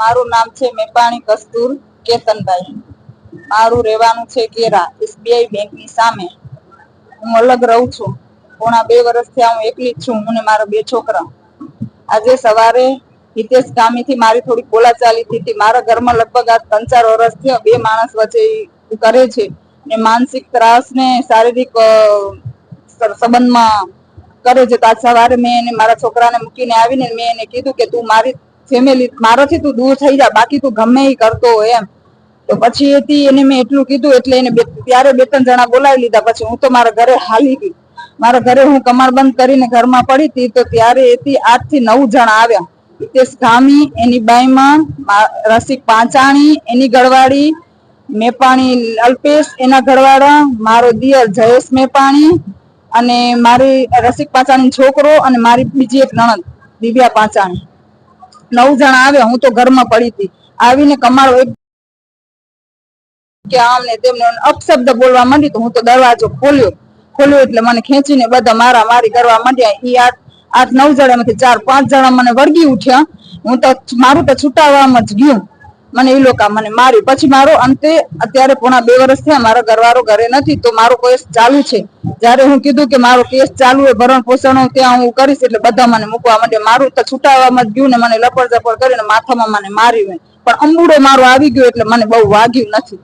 મારું નામ છે મેપાણી કસ્તુર કેતનભાઈ. મારું રહેવાનું છે કેરા, એસબીઆઈ બેંકની સામે. હું અલગ રહું છું. પોણા બે વર્ષથી હું એકલી જ છું, હું મારા બે છોકરા. આજે સવારે હિતેશ ગામીથી મારી થોડી બોલાચાલી ચાલી હતી. મારા ઘરમાં લગભગ આ ત્રણ ચાર વર્ષથી બે માણસ વચ્ચે કરે છે. ને માનસિક ત્રાસ ને શારીરિક સંબંધમાં કરે છે. તો આજ સવારે મેં એને મારા છોકરાને મૂકીને આવીને મેં એને કીધું કે તું મારી ફેમિલી મારાથી તું દૂર થઈ જા, બાકી તું ગમે એ કરતો હોય એમ. તો પછી એથી એને મેં એટલું કીધું, એટલે એને ત્યારે બે ત્રણ જણા બોલાવી લીધા, પછી હું તો મારા ઘરે હાલી ગઈ. મારા ઘરે હું કમર બંધ કરીને ઘરમાં પડી હતી તો ત્યારે એથી આઠથી નવ જણા આવ્યા. હિતેશ ગામી, એની બાઈમાં રસિક પાંચાણી, એની ગળવાડી મેપાણી અલ્પેશ, એના ઘરવાળા, મારો દિયર જયેશ મેપાણી, અને મારી રસિક પાંચાણી છોકરો, અને મારી બીજી એક નણંદ, દિવ્યા પાંચાણી. નવ જણા આવે, હું તો ઘરમાં પડી હતી. આવીને કમાડો કે આમ તેમને અપશબ્દ બોલવા માંડી તો હું તો દરવાજો ખોલ્યો. ખોલ્યો એટલે મને ખેંચીને બધા મારા મારી કરવા માંડ્યા. ઈ આઠ આઠ, નવ જણામાંથી ચાર, પાંચ જણા મને વળગી ઉઠ્યા. હું તો મારું તો છૂટાવવામાં જ ગયું. મને એ લોકો મને માર્યું. પછી મારો અંતે અત્યારે પોણા બે વર્ષ થયા મારો ઘરવાળો ઘરે નથી તો મારો કેસ ચાલુ છે. જ્યારે હું કીધું કે મારો કેસ ચાલુ હોય, ભરણ પોષણ ત્યાં હું કરીશ એટલે બધા મને મૂકવા માટે મારું તો છૂટાવામાં જ ગયું ને મને લપડ ઝપડ કરીને માથામાં મને માર્યું પણ અંબુડો મારો આવી ગયો એટલે મને બહુ વાગ્યું નથી.